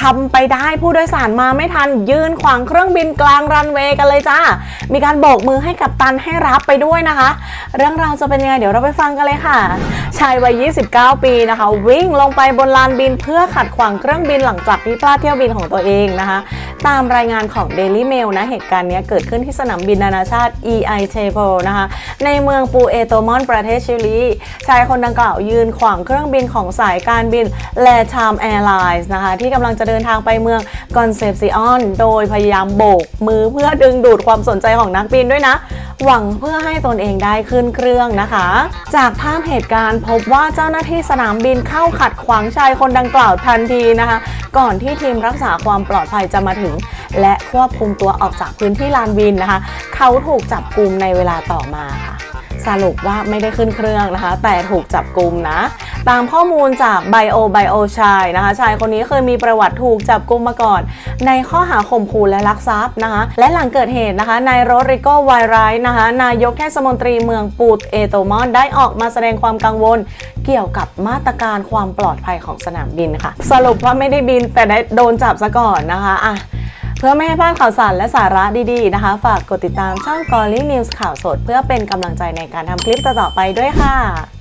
ทำไปได้ผู้โดยสารมาไม่ทัน ยืนขวางเครื่องบินกลางรันเวย์กันเลยจ้า มีการโบกมือให้กับตันให้รับไปด้วยนะคะ เรื่องราวจะเป็นยังไงเดี๋ยวเราไปฟังกันเลยค่ะ ชายวัย 29 ปีนะคะ วิ่งลงไปบนลานบินเพื่อขัดขวางเครื่องบินหลังจากที่พลาดเที่ยวบินของตัวเองนะคะ ตามรายงานของ Daily Mail นะ เหตุการณ์นี้เกิดขึ้นที่สนามบินนานาชาติ EI c h e p o นะคะ ในเมืองปูเอโตมอนประเทศชิลี ชายคนดังกล่าวยืนขวางเครื่องบินของสายการบินแลชามแอร์ไลน์นะคะ ที่กำลังจะเดินทางไปเมืองกอนเซปซิออน โดยพยายามโบกมือเพื่อดึงดูดความสนใจของนักบินด้วยนะ หวังเพื่อให้ตนเองได้ขึ้นเครื่องนะคะ จากภาพเหตุการณ์พบว่าเจ้าหน้าที่สนามบินเข้าขัดขวางชายคนดังกล่าวทันทีนะคะ ก่อนที่ทีมรักษาความปลอดภัยจะมาถึง และควบคุมตัวออกจากพื้นที่ลานบินนะคะ เขาถูกจับกลุ่มในเวลาต่อมาค่ะ สรุปว่าไม่ได้ขึ้นเครื่องนะคะ แต่ถูกจับกลุ่มนะ ตามข้อมูลจากไบโอไบโอชายนะคะชายคนนี้เคยมีประวัติถูกจับกลุ่มมาก่อน ในข้อหาข่มขู่และลักทรัพย์นะคะ และหลังเกิดเหตุนะคะนายโรดริโกไวไรท์นะคะนายกเทศมนตรีเมืองปูตเอโตมอน ได้ออกมาแสดงความกังวล เกี่ยวกับมาตรการความปลอดภัยของสนามบินค่ะ สรุปว่าไม่ได้บินแต่ได้โดนจับซะก่อนนะคะอะ เพื่อไม่ให้พลาดข่าวสารและสาระดีๆนะคะ ฝากกดติดตามช่อง g o l l y News ข่าวสด เพื่อเป็นกำลังใจในการทำคลิปต่อๆไปด้วยค่ะ